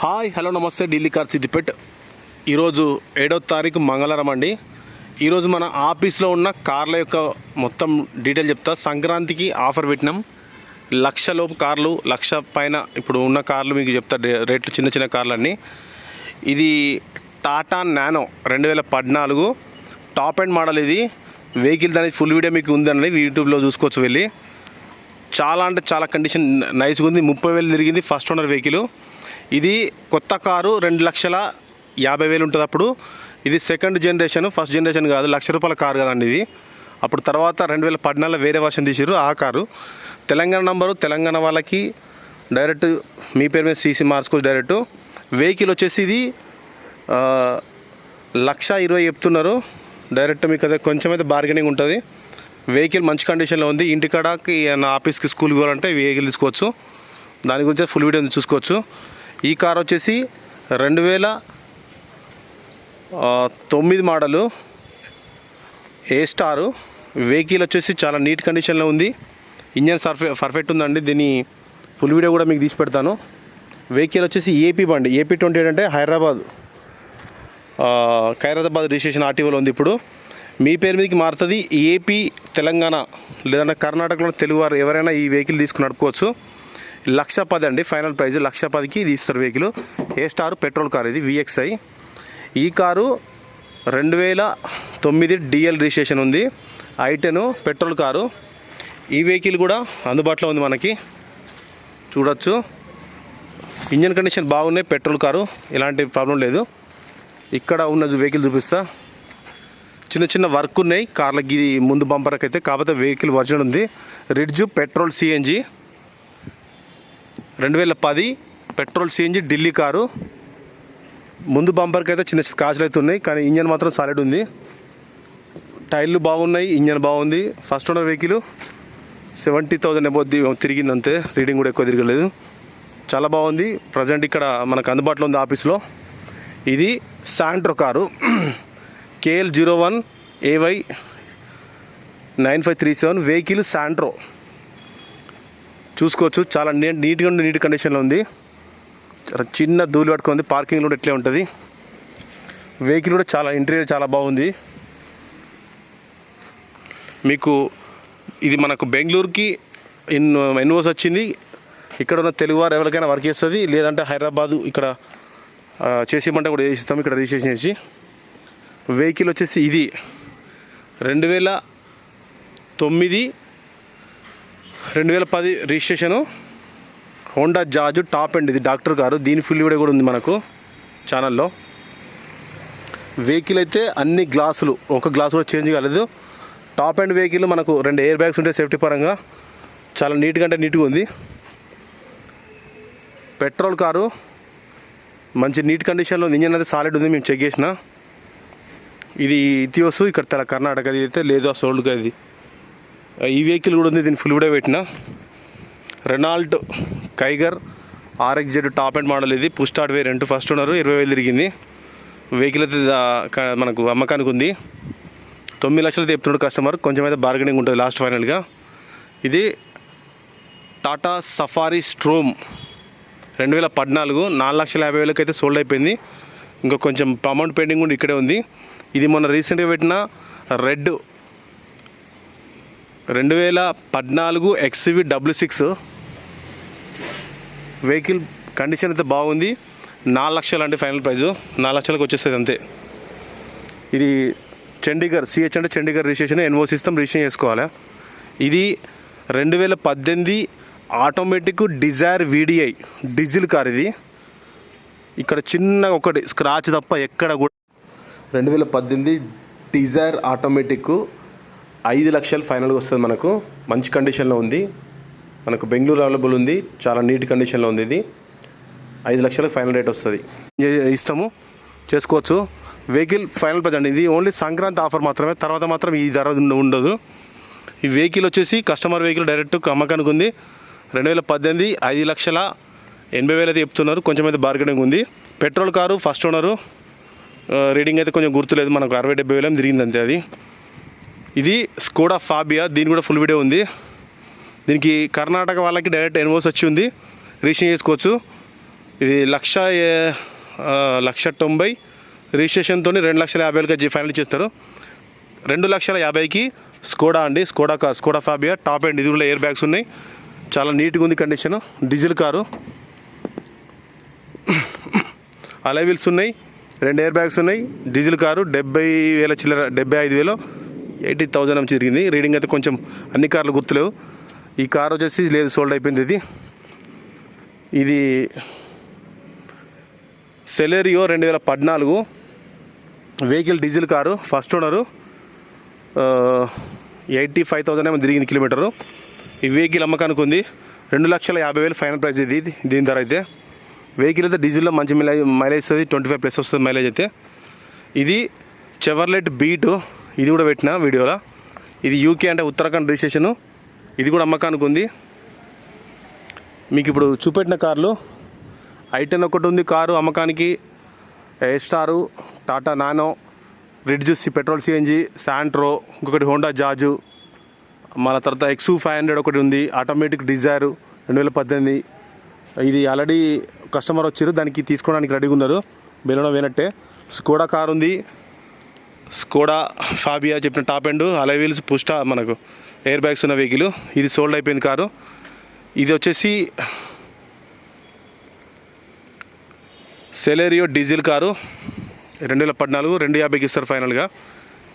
Hi hello నమస్తే Delhi car Siddipet. ఈరోజు ఏడో తారీఖు మంగళవారం అండి. ఈరోజు మన ఆఫీస్లో ఉన్న కార్ల యొక్క మొత్తం డీటెయిల్ చెప్తా. సంక్రాంతికి ఆఫర్ పెట్టినాం. లక్షలోపు కార్లు లక్ష పైన ఇప్పుడు ఉన్న కార్లు మీకు చెప్తా. డే- రేట్లు చిన్న చిన్న కార్లు అన్నీ ఇది టాటా నానో రెండు వేల పద్నాలుగు. టాప్ అండ్ మోడల్ ఇది. వెహికల్ దాని ఫుల్ వీడియో మీకు ఉందండి యూట్యూబ్లో చూసుకోవచ్చు వెళ్ళి. చాలా అంటే చాలా కండిషన్ నైస్గా ఉంది. ముప్పై వేలు తిరిగింది ఫస్ట్ ఓనర్ వెహికల్. ఇది కొత్త కారు రెండు లక్షల యాభై వేలు ఉంటుంది అప్పుడు. ఇది సెకండ్ జనరేషన్ ఫస్ట్ జనరేషన్ కాదు లక్ష రూపాయల కారు కదండి ఇది. అప్పుడు తర్వాత రెండు వేల పద్నాలుగులో వేరే వర్షన్ తీసిరు ఆ కారు. తెలంగాణ నంబరు తెలంగాణ వాళ్ళకి డైరెక్ట్ మీ పేరు మీద సీసీ మార్చుకోవచ్చు డైరెక్ట్ వెహికల్ వచ్చేసి ఇది లక్ష ఇరవై చెప్తున్నారు. డైరెక్ట్ మీకు అదే కొంచెం అయితే బార్గెనింగ్ ఉంటుంది. వెహికల్ మంచి కండిషన్లో ఉంది. ఇంటికాడకి ఆఫీస్కి స్కూల్కి పోవాలంటే వెహికల్ తీసుకోవచ్చు. దాని గురించి ఫుల్ వీడియో చూసుకోవచ్చు. ఈ కార్ వచ్చేసి రెండు వేల తొమ్మిది మోడలు. ఏ స్టారు? వెహికల్ వచ్చేసి చాలా నీట్ కండిషన్లో ఉంది. ఇంజన్ సర్ఫె పర్ఫెక్ట్ ఉందండి. దీని ఫుల్ వీడియో కూడా మీకు తీసి పెడతాను. వెహికల్ వచ్చేసి ఏపీ బండి. ఏపీ ట్వంటీ ఎయిట్ అంటే హైదరాబాద్ ఖైరాబాద్ రిజిస్ట్రేషన్ ఆర్టీఓలో ఉంది ఇప్పుడు. మీ పేరు మీదకి మారుతుంది ఏపీ తెలంగాణ లేదంటే కర్ణాటకలో తెలుగు వారు ఎవరైనా ఈ వెహికల్ తీసుకుని నడుపుకోవచ్చు. లక్ష పది అండి ఫైనల్ ప్రైజ్ లక్ష పదికి ఇది ఇస్తారు vehicle. A star? Petrol car ఇది విఎక్స్ఐ ఈ కారు రెండు వేల తొమ్మిది డిఎల్ రిజిస్ట్రేషన్ ఉంది. I ten petrol car. ఈ వెహికల్ కూడా అందుబాటులో ఉంది మనకి. చూడొచ్చు. ఇంజన్ కండిషన్ బాగున్నాయి పెట్రోల్ కారు ఎలాంటి ప్రాబ్లం లేదు. ఇక్కడ ఉన్న వెహికల్ చూపిస్తా. చిన్న చిన్న వర్క్ ఉన్నాయి కార్లకి ఇది ముందు బంపర్కి అయితే కాకపోతే వెహికల్ వర్జన్ ఉంది. రిడ్జ్ పెట్రోల్ సిఎన్జి రెండు వేల పది పెట్రోల్ సిఎన్జి ఢిల్లీ కారు. ముందు బంపర్కి అయితే చిన్న స్క్రాచ్లు అయితే ఉన్నాయి కానీ ఇంజన్ మాత్రం సాలిడ్ ఉంది. టైర్లు బాగున్నాయి ఇంజన్ బాగుంది. First owner vehicle seventy thousand above తిరిగింది అంతే రీడింగ్ కూడా ఎక్కువ తిరగలేదు. చాలా బాగుంది. ప్రజెంట్ ఇక్కడ మనకు అందుబాటులో ఉంది ఆఫీస్లో. ఇది Santro car. KL zero one AY nine five three seven vehicle Santro చూసుకోవచ్చు. చాలా నీట్ నీట్గా నీట్ కండిషన్లో ఉంది. చాలా చిన్న ధూళి పట్టుకుంది పార్కింగ్ కూడా ఇట్లే ఉంటుంది. వెహికల్ కూడా చాలా ఇంటీరియర్ చాలా బాగుంది. మీకు ఇది మనకు బెంగళూరుకి ఇన్ ఎన్ఓస్ వచ్చింది. ఇక్కడ ఉన్న తెలుగువారు ఎవరికైనా వర్క్ చేస్తుంది. లేదంటే హైదరాబాదు ఇక్కడ చేసేమంటే కూడా చేసిస్తాం. ఇక్కడ రిజిస్ట్రేషన్ చేసి. వెహికల్ వచ్చేసి ఇది. రెండు వేల తొమ్మిది రెండు వేల పది registration Honda Jazz top end ఇది డాక్టర్ కారు దీని ఫుల్ వీడియో కూడా ఉంది మనకు ఛానల్లో. వెహికల్ అయితే అన్ని గ్లాసులు ఒక గ్లాస్ కూడా చేంజ్ కాలేదు. టాప్ అండ్ వెహికల్ మనకు రెండు ఎయిర్ బ్యాగ్స్ ఉంటాయి సేఫ్టీ పరంగా చాలా నీట్గా అంటే నీట్గా ఉంది. పెట్రోల్ కారు మంచి నీట్ కండిషన్లో ఉంది. ఇంజన్ అయితే సాలిడ్ ఉంది. మేము చెక్ చేసిన. ఇది ఇతియోస్ ఇక్కడ కర్ణాటక ఇది అయితే లేదు సోల్డ్ ఇది. ఈ వెహికల్ కూడా ఉంది. దీన్ని ఫుల్ కూడా పెట్టిన. Renault Kiger RX Z top and model ఇది. Push start start variant first ఉన్నారు. ఇరవై వేలు తిరిగింది. వెహికల్ అయితే మనకు అమ్మకానికి ఉంది. తొమ్మిది లక్షలు చెప్తున్నాడు కస్టమర్ కొంచెం అయితే బార్గెనింగ్ ఉంటుంది లాస్ట్ ఫైనల్గా ఇది టాటా సఫారీ స్ట్రోమ్ రెండు వేల పద్నాలుగు నాలుగు లక్షల యాభై వేలకి అయితే సోల్డ్ అయిపోయింది. ఇంకా కొంచెం అమౌంట్ పెండింగ్ కూడా ఇక్కడే ఉంది. ఇది మొన్న రీసెంట్గా పెట్టిన రెడ్ రెండు వేల పద్నాలుగు XV W six. Vehicle condition అయితే బాగుంది. నాలుగు లక్షలు అంటే ఫైనల్ ప్రైజు. నాలుగు లక్షలకు వచ్చేస్తుంది అంతే. ఇది చండీగఢ్ సిహెచ్ అంటే చండీగఢ్ రిజిస్ట్రేషన్ ఎన్ఓసి ఇస్తాం రిజిస్ట్రేషన్ చేసుకోవాలి. ఇది రెండు వేల పద్దెనిమిది automatic Dzire VDI diesel car ఇది. ఇక్కడ చిన్న ఒకటి స్క్రాచ్ తప్ప ఎక్కడ కూడా రెండు వేల పద్దెనిమిది డిజైర్ ఆటోమేటిక్ ఐదు లక్షలు ఫైనల్గా వస్తుంది మనకు. మంచి కండిషన్లో ఉంది. మనకు బెంగళూరు అవైలబుల్ ఉంది. చాలా నీట్ కండిషన్లో ఉంది ఇది. ఐదు లక్షలకు ఫైనల్ రేట్ వస్తుంది. ఇస్తాము. చేసుకోవచ్చు. వెహికల్ ఫైనల్ ప్రైజ్ అండి. ఇది ఓన్లీ సంక్రాంతి ఆఫర్ మాత్రమే. తర్వాత మాత్రం ఈ ధర ఉండదు. ఈ వెహికల్ వచ్చేసి కస్టమర్ వెహికల్ డైరెక్ట్ అమ్మకానికి ఉంది. రెండు వేల పద్దెనిమిది ఐదు లక్షల ఎనభై వేలు అయితే చెప్తున్నారు. కొంచెం అయితే బార్గెనింగ్ ఉంది. Petrol car first owner. Reading అయితే కొంచెం గుర్తులేదు. మనకు అరవై డెబ్బై వేలు తిరిగింది అంతే అది. ఇది స్కోడా ఫాబియా దీని కూడా ఫుల్ వీడియో ఉంది. దీనికి కర్ణాటక వాళ్ళకి డైరెక్ట్ ఎన్వోస్ వచ్చి ఉంది. రిజిస్ట్రేషన్ చేసుకోవచ్చు. ఇది లక్ష లక్ష తొంభై. రిజిస్ట్రేషన్తో రెండు లక్షల యాభై వేలకి ఫైనల్ చేస్తారు. రెండు లక్షల యాభైకి స్కోడా అండి. Skoda car Skoda Fabia top end ఇది కూడా ఎయిర్ బ్యాగ్స్ ఉన్నాయి. చాలా నీట్గా ఉంది కండిషన్ డీజిల్ కారు. అలైవిల్స్ ఉన్నాయి. రెండు ఎయిర్ బ్యాగ్స్ ఉన్నాయి. Diesel car. డెబ్బై వేల చిల్లర డెబ్బై ఐదు వేలు. ఎయిటీ థౌజండ్ నుంచి తిరిగింది. రీడింగ్ అయితే కొంచెం అన్ని కార్లు గుర్తులేవు. ఈ కార్ వచ్చేసి లేదు సోల్డ్ అయిపోయింది ఇది. ఇది సెలేరియో రెండు వేల పద్నాలుగు vehicle diesel car first owner eighty five thousand ఏమో తిరిగింది కిలోమీటరు. ఈ వెహికల్ అమ్మకానికి ఉంది. రెండు లక్షల యాభై వేలు ఫైనల్ ప్రైస్ ఇది ఇది దీని ధర అయితే. వెహికల్ అయితే డీజిల్లో మంచి మైలేజ్ మైలేజ్ ఇస్తుంది ట్వంటీ ఫైవ్ ప్లస్ వస్తుంది మైలేజ్ అయితే. ఇది చెవర్లెట్ బీటు ఇది కూడా పెట్టిన వీడియోలో. ఇది యూకే అంటే ఉత్తరాఖండ్ రిజిస్ట్రేషను. ఇది కూడా అమ్మకానికి ఉంది. మీకు ఇప్పుడు చూపెట్టిన కార్లు. ఐటెన్ ఒకటి ఉంది కారు అమ్మకానికి. A star Tata Nano red petrol CNG Santro ఇంకొకటి హోండా జాజు. మళ్ళీ తర్వాత ఎక్సూ ఫైవ్ హండ్రెడ్ ఒకటి ఉంది. ఆటోమేటిక్ డిజైర్ రెండు వేల పద్దెనిమిది. ఇది ఆల్రెడీ కస్టమర్ వచ్చారు దానికి తీసుకోవడానికి రెడీగా ఉన్నారు. బెలూనో వేనట్టే. స్కోడా కార్ ఉంది. స్కోడా ఫాబియా చెప్పిన టాప్ ఎండ్ అలై వీల్స్ పుష్ట మనకు. ఎయిర్ బ్యాగ్స్ ఉన్న వెహికల్ ఇది సోల్డ్ అయిపోయింది కారు. ఇది వచ్చేసి సెలేరియో డీజిల్ కారు. రెండు వేల పద్నాలుగు రెండు యాభైకి ఇస్తారు ఫైనల్గా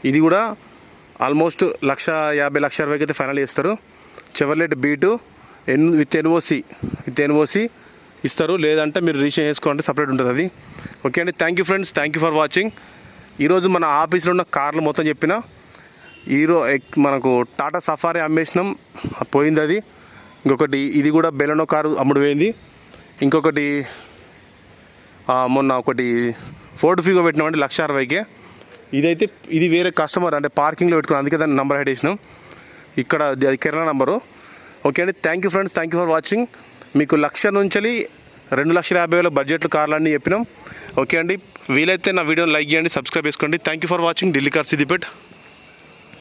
ఇది కూడా ఆల్మోస్ట్ లక్ష యాభై లక్ష అరవైకి అయితే ఫైనల్ చేస్తారు. Chevrolet Beat N with NOC with NOC ఇస్తారు. లేదంటే మీరు రీచ్ చేసుకోవాలంటే సపరేట్ ఉంటుంది అది. ఓకే అండి thank you friends thank you for watching ఈరోజు మన ఆఫీస్లో ఉన్న కార్లు మొత్తం చెప్పిన హీరో ఎక్- మనకు టాటా సఫారీ అమ్మేసినాం పోయింది అది ఇంకొకటి ఇది కూడా బెలనో కారు అమ్ముడు పోయింది ఇంకొకటి మొన్న ఒకటి ఫోర్డ్ ఫీగో పెట్టినామండి లక్ష అరవైకే. ఇదైతే ఇది వేరే కస్టమర్ అంటే పార్కింగ్లో పెట్టుకున్నాం అందుకే దాన్ని నెంబర్ హెడ్ వేసినాం ఇక్కడ అది కిరాణా నెంబరు. ఓకే అండి thank you friends thank you for watching. మీకు లక్ష నుంచి రెండు లక్షల యాభై వేల బడ్జెట్లు కార్లన్నీ చెప్పినాం. ఓకే అండి వీలైతే నా వీడియోని లైక్ చేయండి సబ్స్క్రైబ్ చేసుకోండి. Thank you for watching Delhi car Siddipet.